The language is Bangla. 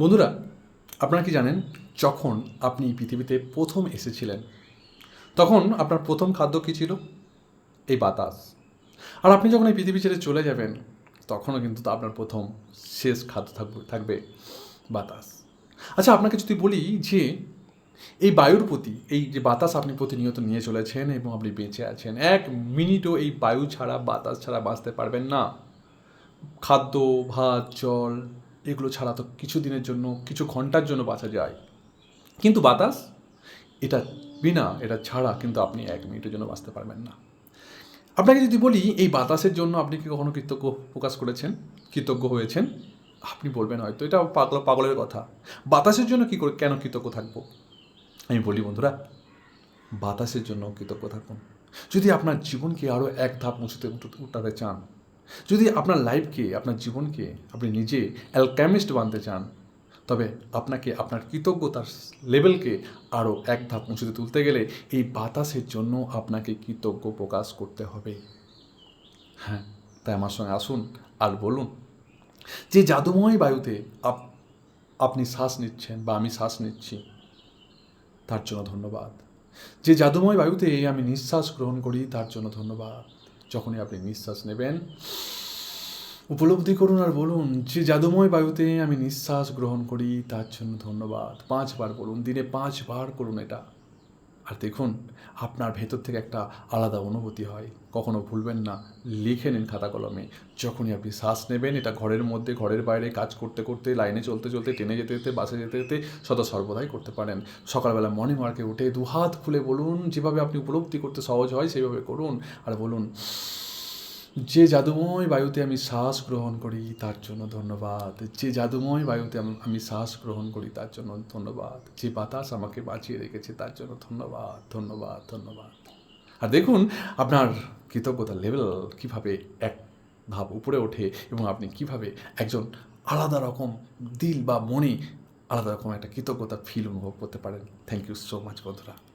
বন্ধুরা, আপনারা কি জানেন, যখন আপনি পৃথিবীতে প্রথম এসেছিলেন, তখন আপনার প্রথম খাদ্য কী ছিল? এই বাতাস। আর আপনি যখন এই পৃথিবী ছেড়ে চলে যাবেন, তখনও কিন্তু আপনার প্রথম শেষ খাদ্য থাকবে থাকবে বাতাস। আচ্ছা আপনাকে যদি বলি যে এই বায়ুর প্রতি, এই যে বাতাস আপনি প্রতিনিয়ত নিয়ে চলেছেন এবং আপনি বেঁচে আছেন, এক মিনিটও এই বায়ু ছাড়া, বাতাস ছাড়া বাঁচতে পারবেন না। খাদ্য, ভাত, জল এগুলো ছাড়া তো কিছু দিনের জন্য, কিছু ঘণ্টার জন্য বাঁচা যায়। কিন্তু বাতাস? এটা বিনা, এটা ছাড়া কিন্তু আপনি এক মিনিটের জন্য বাঁচতে পারবেন না। আপনাকে যদি বলি, এই বাতাসের জন্য আপনি কি কখনো কৃতজ্ঞ প্রকাশ করেছেন? কৃতজ্ঞ হয়েছেন? আপনি বলবেন হয়তো এটা পাগল, পাগলের কথা। বাতাসের জন্য কি করে, কেন কৃতজ্ঞ থাকব? আমি বলি, বন্ধুরা, বাতাসের জন্য কৃতজ্ঞ থাকুন। যদি আপনার জীবনকে আরও এক ধাপ উঁচুতে উঠ- উঠাতে চান যদি আপনার লাইফকে, আপনার জীবনকে আপনি নিজে অ্যালকেমিস্ট বানতে চান, তবে আপনাকে আপনার কৃতজ্ঞতার লেভেলকে আরও এক ধাপ উঁচুতে তুলতে গেলে এই বাতাসের জন্য আপনাকে কৃতজ্ঞ প্রকাশ করতে হবে। হ্যাঁ তাই আমার সঙ্গে আসুন আর বলুন, যে জাদুময় বায়ুতে আপ, আপনি শ্বাস নিচ্ছেন বা আমি শ্বাস নিচ্ছি, তার জন্য ধন্যবাদ। যে জাদুময় বায়ুতে আমি নিঃশ্বাস গ্রহণ করি, তার জন্য ধন্যবাদ। যখনই আপনি নিঃশ্বাস নেবেন, উপলব্ধি করুন আর বলুন, যে জাদুময় বায়ুতে আমি নিঃশ্বাস গ্রহণ করি, তার জন্য ধন্যবাদ। পাঁচবার বলুন, দিনে পাঁচবার করুন এটা। দেখুন, আপনার ভেতর থেকে একটা আলাদা অনুভূতি হয়। কখনো ভুলবেন না, লিখে নিন খাতা কলমে। যখনই আপনি শ্বাস নেবেন, এটা ঘরের মধ্যে, ঘরের বাইরে কাজ করতে করতে, লাইনে চলতে চলতে, ট্রেনে যেতে যেতে, বাসে যেতে যেতে সদা সর্বদাই করতে পারেন। সকালবেলা মর্নিং ওয়ার্কে উঠে দু হাত খুলে বলুন, যেভাবে আপনি উপলব্ধি করতে সহজ হয় সেইভাবে করুন। আর বলুন যে জাদুময় বায়ুতে আমি শ্বাস গ্রহণ করি, তার জন্য ধন্যবাদ। যে জাদুময় বায়ুতে আমি শ্বাস গ্রহণ করি, তার জন্য ধন্যবাদ। যে বাতাস আমাকে বাঁচিয়ে রেখেছে, তার জন্য ধন্যবাদ ধন্যবাদ ধন্যবাদ। আর দেখুন, আপনার কৃতজ্ঞতার লেভেল কীভাবে এক ধাপ উপরে ওঠে এবং আপনি কীভাবে একজন আলাদা রকম দিল বা মনে আলাদা রকম একটা কৃতজ্ঞতা ফিল অনুভব করতে পারেন। থ্যাংক ইউ সো মাচ বন্ধুরা।